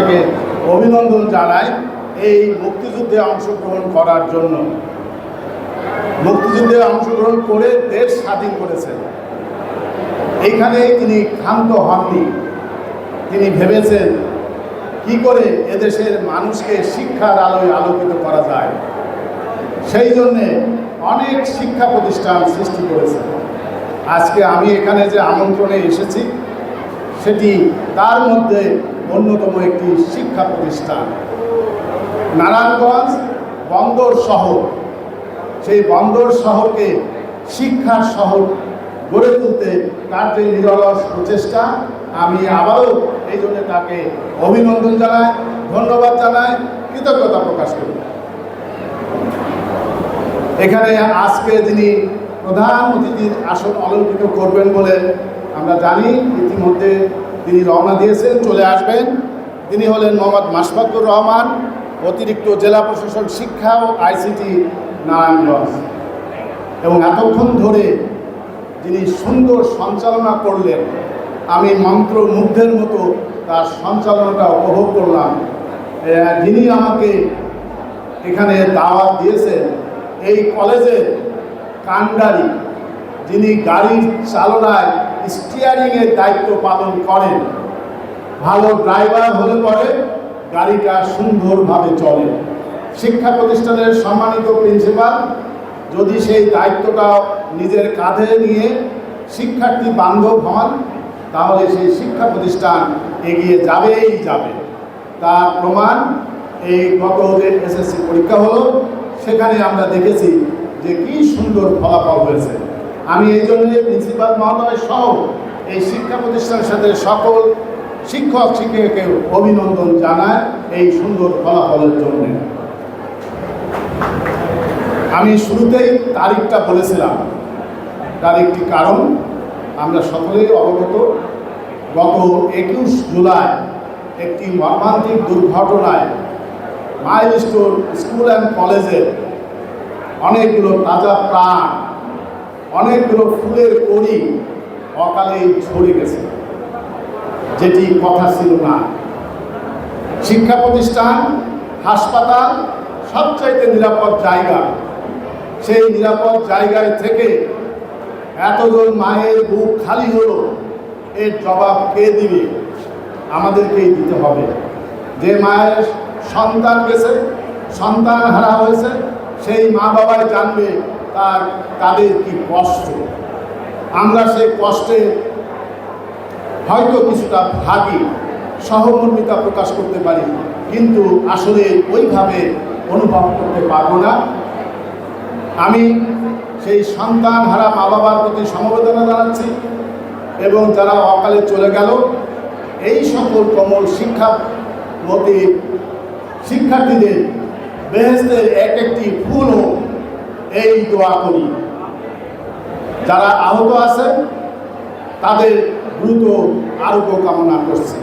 থেকে অভিনন্দন জানাই এই মুক্তিযুদ্ধে অংশগ্রহণ করার জন্য। মুক্তিযুদ্ধে অংশগ্রহণ করে দেশ স্বাধীন করেছেন। এইখানে তিনি ক্ষান্ত হননি। তিনি ভেবেছেন কি করে এদেশের মানুষকে শিক্ষার আলোয় আলোকিত করা যায়। সেই জন্যে অনেক শিক্ষা প্রতিষ্ঠান সৃষ্টি করেছে। আজকে আমি এখানে যে আমন্ত্রণে এসেছি, সেটি তার মধ্যে অন্যতম একটি শিক্ষা প্রতিষ্ঠান। নারায়ণগঞ্জ বন্দর শহর। সেই বন্দর শহরকে শিক্ষার শহর গড়ে তুলতে তার যে নিরলস প্রচেষ্টা। আমি আবারও এই জন্য তাকে অভিনন্দন জানাই, ধন্যবাদ জানাই, কৃতজ্ঞতা প্রকাশ করি। এখানে আজকে যিনি প্রধান অতিথির আসন অলঙ্কৃত করবেন বলে আমরা জানি, ইতিমধ্যে তিনি রওনা দিয়েছেন, চলে আসবেন। তিনি হলেন মোহাম্মদ মাসবাদুর রহমান, অতিরিক্ত জেলা প্রশাসন শিক্ষা ও আইসিটি নারায়ণগঞ্জ। এবং এতক্ষণ ধরে যিনি সুন্দর সঞ্চালনা করলেন, আমি মন্ত্রমুগ্ধের মতো তার সঞ্চালনাটা উপভোগ করলাম। যিনি আমাকে এখানে দাওয়াত দিয়েছেন, এই কলেজের কান্ডারি, যিনি গাড়ির চালনায় স্টিয়ারিংয়ের দায়িত্ব পালন করেন। ভালো ড্রাইভার হলে পরে গাড়িটা সুন্দরভাবে চলে। শিক্ষা প্রতিষ্ঠানের সম্মানিত প্রিন্সিপাল, যদি সেই দায়িত্বটা নিজের কাঁধে নিয়ে শিক্ষার্থী বান্ধব হন, তাহলে সেই শিক্ষা প্রতিষ্ঠান এগিয়ে যাবেই যাবে। তার প্রমাণ, এই গত যে এসএসসি পরীক্ষা হলো, সেখানে আমরা দেখেছি যে কি সুন্দর ফলাফল হয়েছে। আমি এই জন্য প্রিন্সিপাল মহোদয় সহ এই শিক্ষা প্রতিষ্ঠানের সাথে সকল শিক্ষক শিক্ষিকাকে অভিনন্দন জানায় এই সুন্দর ফলাফলের জন্য। আমি শুরুতেই তারিখটা বলেছিলাম। তার একটি কারণ আমরা সকলেই অবগত, গত একুশ জুলাই একটি মর্মান্তিক দুর্ঘটনায় মাইল স্টোর স্কুল অ্যান্ড কলেজের অনেকগুলো তাজা প্রাণ অনেকগুলো ফুলের কড়ি অকালেই ঝরে গেছে। যেটি কথা ছিল না। শিক্ষা প্রতিষ্ঠান, হাসপাতাল, সবচাইতে নিরাপদ জায়গা। সেই নিরাপদ জায়গায় থেকে এতজন মায়ের বুক খালি হলো, এর জবাব কে দিবে? আমাদেরকেই দিতে হবে। যে মায়ের সন্তান গেছে, সন্তান হারা হয়েছে, সেই মা বাবাই জানবে তার তাদের কি কষ্ট? আমরা সেই কষ্টে হয়তো কিছুটা ভাগি সহমর্মিতা প্রকাশ করতে পারি, কিন্তু আসলে ওইভাবে অনুভব করতে পারব না। আমি সেই সন্তান হারা মা বাবার প্রতি সমবেদনা জানাচ্ছি এবং যারা অকালে চলে গেল, এই সকল কমল শিক্ষামতী শিক্ষার্থীদের বেহেস্তের এক একটি ফুল হোক এই দোয়া করি। যারা আহত আছে, তাদের দ্রুত আরোগ্য কামনা করছি।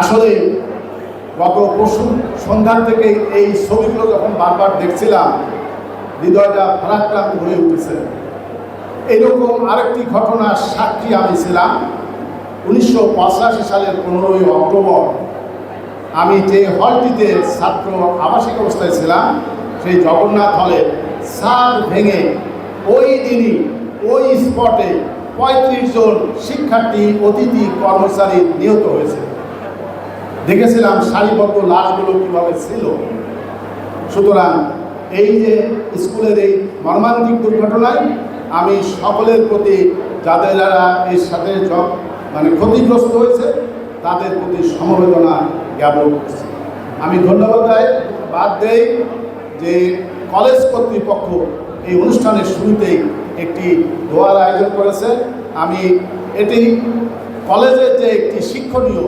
আসলে, গত পরশু সন্ধ্যার থেকে এই ছবিগুলো যখন বারবার দেখছিলাম, হৃদয়টা ফারাক্রান্ত হয়ে উঠেছে। এরকম আরেকটি ঘটনার সাক্ষী আমি ছিলাম। উনিশশো পঁচাশি সালের পনেরোই অক্টোবর আমি যে হলটিতে ছাত্র আবাসিক অবস্থায় ছিলাম সেই জগন্নাথ হলে সার ভেঙে ওই দিনই, ওই স্পটে পঁয়ত্রিশ জন শিক্ষার্থী, অতিথি, কর্মচারী নিহত হয়েছে। দেখেছিলাম সারিবদ্ধ লাশগুলো কীভাবে ছিল। সুতরাং এই যে স্কুলের এই মর্মান্তিক দুর্ঘটনায় আমি সকলের প্রতি, যাদের যারা এর সাথে মানে ক্ষতিগ্রস্ত হয়েছে, তাদের প্রতি সমবেদনা জ্ঞাপন করছি। আমি ধন্যবাদ দেয় বাদ দেই যে কলেজ কর্তৃপক্ষ এই অনুষ্ঠানের শুরুতেই একটি দোয়ার আয়োজন করেছে। আমি এটি কলেজের যে একটি শিক্ষণীয়,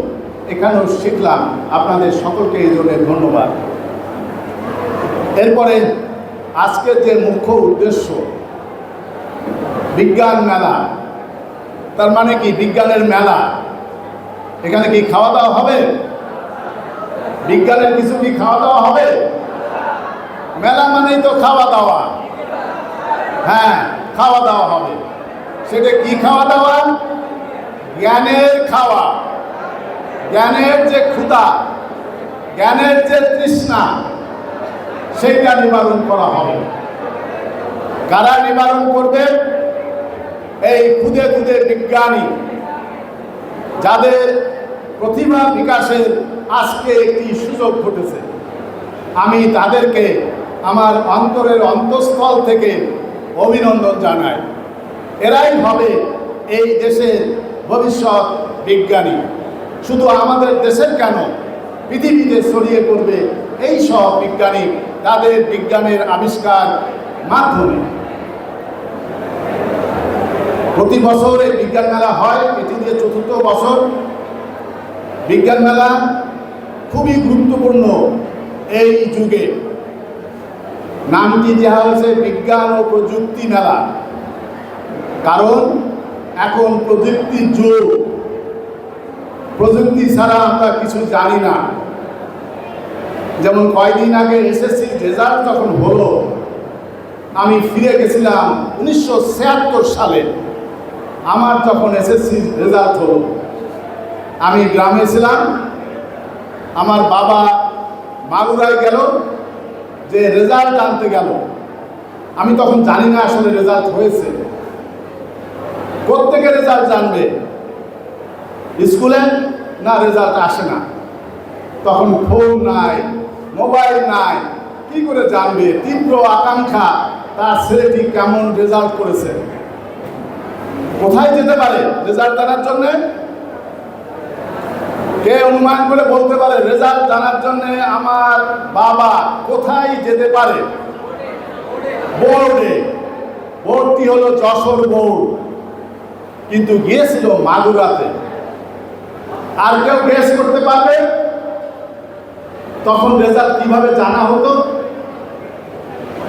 এখানেও শিখলাম। আপনাদের সকলকে এই জন্য ধন্যবাদ। এরপরে আজকের যে মুখ্য উদ্দেশ্য, বিজ্ঞান মেলা। তার মানে কি? বিজ্ঞানের মেলা। এখানে কি খাওয়া দাওয়া হবে? বিজ্ঞানের কিছু কি খাওয়া দাওয়া হবে? মেলা মানেই তো খাওয়া দাওয়া। হ্যাঁ খাওয়া দাওয়া হবে। সেটা কি খাওয়া দাওয়া? জ্ঞানের খাওয়া। জ্ঞানের যে ক্ষুধা, জ্ঞানের যে তৃষ্ণা, সেইটা নিবারণ করা হবে। কারা নিবারণ করবে? এই খুদে খুদে বিজ্ঞানী, যাদের প্রতিভা বিকাশের আজকে একটি সুযোগ ঘটেছে। আমি তাদেরকে আমার অন্তরের অন্তঃস্থল থেকে অভিনন্দন জানায়। এরাই হবে এই দেশের ভবিষ্যৎ বিজ্ঞানী। শুধু আমাদের দেশের কেন? পৃথিবীতে ছড়িয়ে পড়বে এই সব বিজ্ঞানী তাদের বিজ্ঞানের আবিষ্কার মাধ্যমে। প্রতি বছর এই বিজ্ঞান মেলা হয় দিয়ে চতুর্থ বছর। বিজ্ঞান মেলা খুবই গুরুত্বপূর্ণ এই যুগে। নামটি দেওয়া হয়েছে বিজ্ঞান ও প্রযুক্তি মেলা। কারণ এখন প্রযুক্তির যুগ। প্রযুক্তি ছাড়া আমরা কিছু জানি না। যেমন কয়দিন আগে এসএসসি রেজাল্ট যখন হলো, আমি ফিরে গেছিলাম উনিশশো ছিয়াত্তর সালে। আমার যখন এসএসসি রেজাল্ট হলো, আমি গ্রামে ছিলাম। আমার বাবা মাগুরায় গেল। যে রেজাল্ট আনতে গেল। আমি তখন জানি না আসলে রেজাল্ট হয়েছে। কোথেকে রেজাল্ট জানবে। স্কুলে না রেজাল্ট আসে না। তখন ফোন নাই মোবাইল নাই। কি করে জানবে? তীব্র আকাঙ্ক্ষা। তার ছেলেটি কেমন রেজাল্ট করেছে? কোথায় যেতে পারে? রেজাল্ট জানার জন্য কে অনুমান করে বলতে পারে, রেজাল্ট জানার জন্য আমার বাবা কোথায় যেতে পারে? বোর্ডে। বোর্ডটি হলো যশোর বোর্ড। কিন্তু গিয়েছিল মাগুরাতে। আর কেউ গেস করতে পারবে? তখন রেজাল্ট কীভাবে জানা হতো?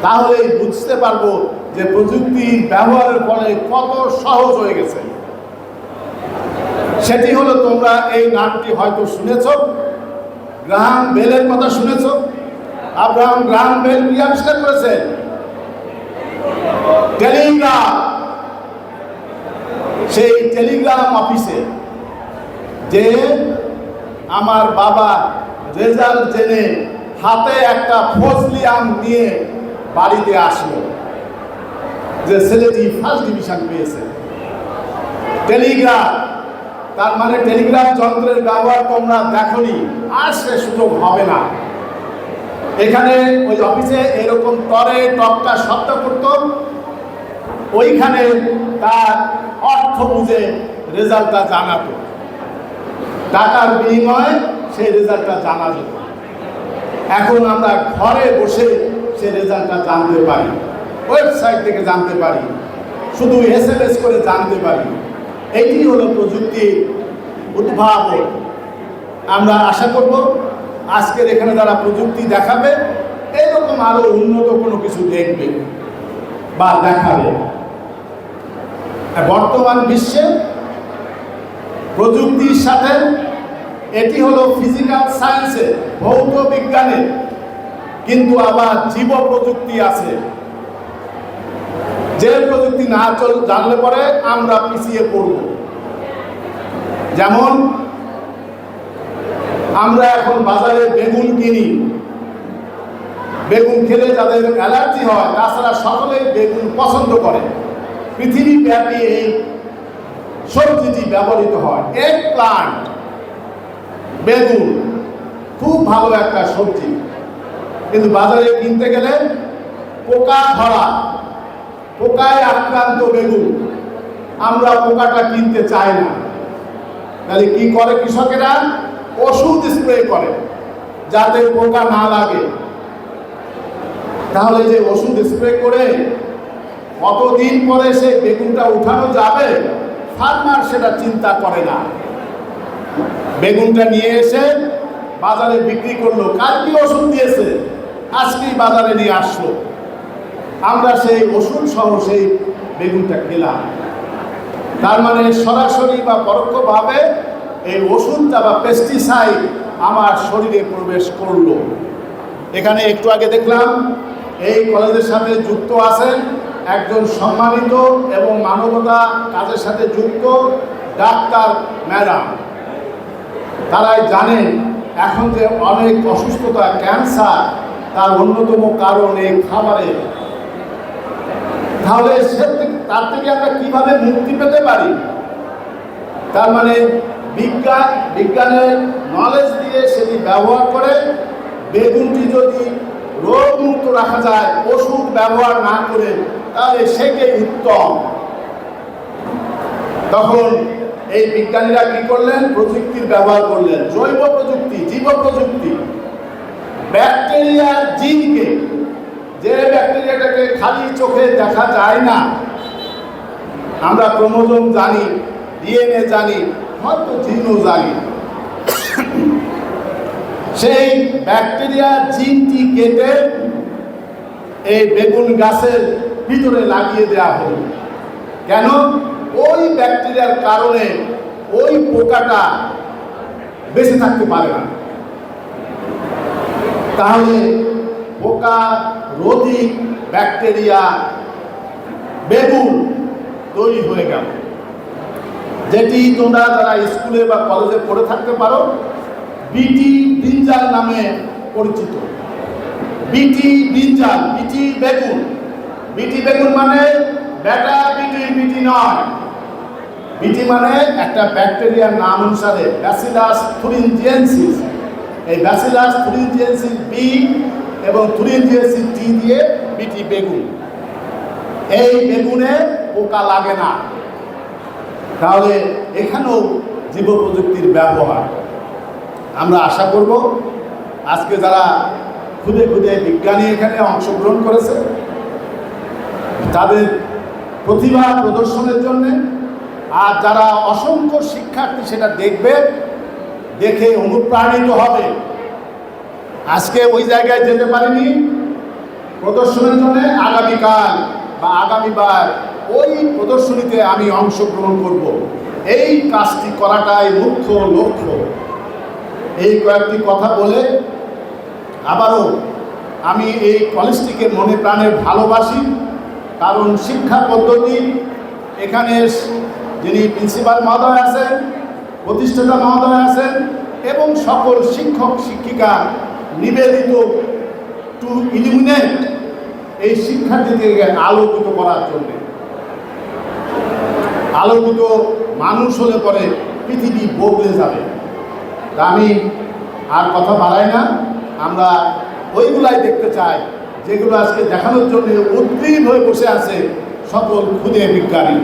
তাহলে বুঝতে পারব যে প্রযুক্তি ব্যবহারের ফলে কত সহজ হয়ে গেছে। সেটি হলো তোমরা এই নামটি হয়তো শুনেছ। গ্রাহাম বেলের কথা শুনেছ? আব্রাহাম গ্রাহাম বেল কি আবিষ্কার করেছে? টেলিগ্রাম। সেই টেলিগ্রাম অফিসে যে আমার বাবা রেজাল্ট জেনে হাতে একটা ফজলি আম নিয়ে বাড়িতে আসলো। যে ছেলেটি ফার্স্ট ডিভিশন পেয়েছে। টেলিগ্রাম। তার মানে টেলিগ্রাম যন্ত্রের ব্যবহার তোমরা দেখনি, আর সে সুযোগ হবে না। এখানে ওই অফিসে এরকম তরে টপটা শব্দ করত, ওইখানে তার অর্থ বুঝে রেজাল্টটা জানাতো। টাকার বিনিময়ে সেই রেজাল্টটা জানা যেত। এখন আমরা ঘরে বসে সে রেজাল্টটা জানতে পারি, ওয়েবসাইট থেকে জানতে পারি, শুধু এস করে জানতে পারি। এটি হলো প্রযুক্তির উদ্ভাবন আমরা আশা করব আজকের এখানে যারা প্রযুক্তি দেখাবে, এরকম আরও উন্নত কোনো কিছু দেখবে বা দেখাবে। বর্তমান বিশ্বে প্রযুক্তির সাথে এটি হলো ফিজিক্যাল সায়েন্সে ভৌত বিজ্ঞানে কিন্তু আবার জীব প্রযুক্তি আছে। যে প্রযুক্তি না চল জানলে পরে আমরা পিছিয়ে পড়ব। যেমন, আমরা এখন বাজারে বেগুন কিনি। বেগুন খেলে যাদের অ্যালার্জি হয়, তাছাড়া সকলে বেগুন পছন্দ করে। পৃথিবী ব্যাপী এই সবজিটি ব্যবহৃত হয়। এক প্লান্ট বেগুন। খুব ভালো একটা সবজি। কিন্তু বাজারে কিনতে গেলে পোকা ধরা, পোকায় আক্রান্ত বেগুন। আমরা পোকাটা কিনতে চাই না। তাহলে কি করে কৃষকেরা? ওষুধ স্প্রে করে, যাতে পোকা না লাগে। তাহলে যে ওষুধ স্প্রে করে কতদিন পরে সে বেগুনটা উঠানো যাবে? ফার্মার সেটা চিন্তা করে না। বেগুনটা নিয়ে এসে বাজারে বিক্রি করল। কার কি ওষুধ দিয়েছে? আজকেই বাজারে নিয়ে আসলো। আমরা সেই ওষুধ সহ সেই বেগুনটা খেলাম। তার মানে সরাসরি বা পরোক্ষভাবে এই ওষুধটা বা পেস্টিসাইড আমার শরীরে প্রবেশ করল। এখানে একটু আগে দেখলাম, এই কলেজের সাথে যুক্ত আছেন একজন সম্মানিত এবং মানবতা কাজের সাথে যুক্ত ডাক্তার ম্যাডাম। তারাই জানেন এখন যে অনেক অসুস্থতা, ক্যান্সার, তার অন্যতম কারণ এই খাবারের তাহলে সে তার থেকে আমরা কীভাবে মুক্তি পেতে পারি? তার মানে বিজ্ঞান, বিজ্ঞানের নলেজ দিয়ে সেটি ব্যবহার করে, বেগুনটি যদি রোগমুক্ত রাখা যায়, ওষুধ ব্যবহার না করে, তাহলে সেকে উত্তম? তখন এই বিজ্ঞানীরা কি করলেন? প্রযুক্তির ব্যবহার করলেন। জৈব প্রযুক্তি, জীব প্রযুক্তি। ব্যাকটেরিয়ার জিনকে, যে ব্যাকটেরিয়াটাকে খালি চোখে দেখা যায় না আমরা ক্রোমোজোম জানি, ডিএনএ জানি, হয়তো জিনও জানি। সেই ব্যাকটেরিয়া জিনটি কেটে এই বেগুন গাছের ভিতরে লাগিয়ে দেওয়া হলো। কেন? ওই ব্যাকটেরিয়ার কারণে ওই পোকাটা বেঁচে থাকতে পারে না। তাহলে পোকা রোধী ব্যাকটেরিয়া, বেগুন তৈরি হয়ে গেল। যেটি তোমরা যারা স্কুলে বা কলেজে পড়ে থাকতে পারো বিটি ব্রিঞ্জাল নামে পরিচিত। বিটি ব্রিঞ্জাল বিটি বেগুন বিটি বেগুন মানে বেটা বিটি বিটি নয়। বিটি মানে একটা ব্যাকটেরিয়ার নাম অনুসারে ব্যাসিলাস থুরিনজিয়েন্সিস এই ব্যাসিলাস থুরিনজিয়েন্সিস বি এবং থুরিনজিয়েন্সিস টি দিয়ে বিটি বেগুন এই বেগুনে পোকা লাগে না। তাহলে এখানেও জীব প্রযুক্তির ব্যবহার। আমরা আশা করব, আজকে যারা খুদে খুদে বিজ্ঞানী এখানে অংশগ্রহণ করেছে, তাদের প্রতিভা প্রদর্শনের জন্য আর যারা অসংখ্য শিক্ষার্থী সেটা দেখবে, দেখে অনুপ্রাণিত হবে। আজকে ওই জায়গায় যেতে পারেনি। প্রদর্শনের জন্য আগামীকাল বা আগামীবার ওই প্রদর্শনীতে আমি অংশগ্রহণ করব। এই কাজটি করাটাই মুখ্য লক্ষ্য। এই কয়েকটি কথা বলে আবারও আমি এই কলেজটিকে মনে প্রাণে ভালোবাসি, কারণ শিক্ষা পদ্ধতি এখানে যিনি প্রিন্সিপাল মহোদয় আছেন, প্রতিষ্ঠাতা মহোদয় আছেন এবং সকল শিক্ষক শিক্ষিকা নিবেদিত টু ইলিমিনেট এই শিক্ষার্থীদেরকে আলোকিত করার জন্যে। আলোকিত মানুষ হলে পরে পৃথিবী বদলে যাবে। আমি আর কথা বাড়াই না। আমরা ওইগুলাই দেখতে চাই, যেগুলো আজকে দেখানোর জন্য উদ্গ্রীব হয়ে বসে আছে সকল খুদে বিজ্ঞানী।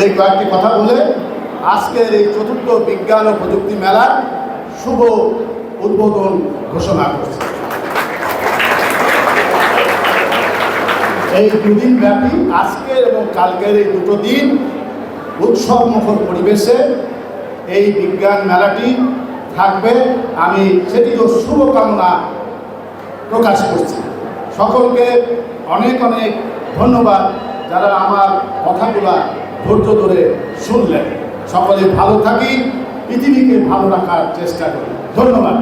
এই কয়েকটি কথা বলে আজকের এই চতুর্থ বিজ্ঞান ও প্রযুক্তি মেলার শুভ উদ্বোধন ঘোষণা করছি। এই দুদিন ব্যাপী আজকের এবং কালকের এই দুটো দিন উৎসব মুখর পরিবেশে এই বিজ্ঞান মেলাটি থাকবে। আমি সেটিও শুভকামনা প্রকাশ করছি। সকলকে অনেক অনেক ধন্যবাদ যারা আমার কথাগুলা ধৈর্য ধরে শুনলেন। সকলে ভালো থাকি, পৃথিবীকে ভালো রাখার চেষ্টা করি। ধন্যবাদ।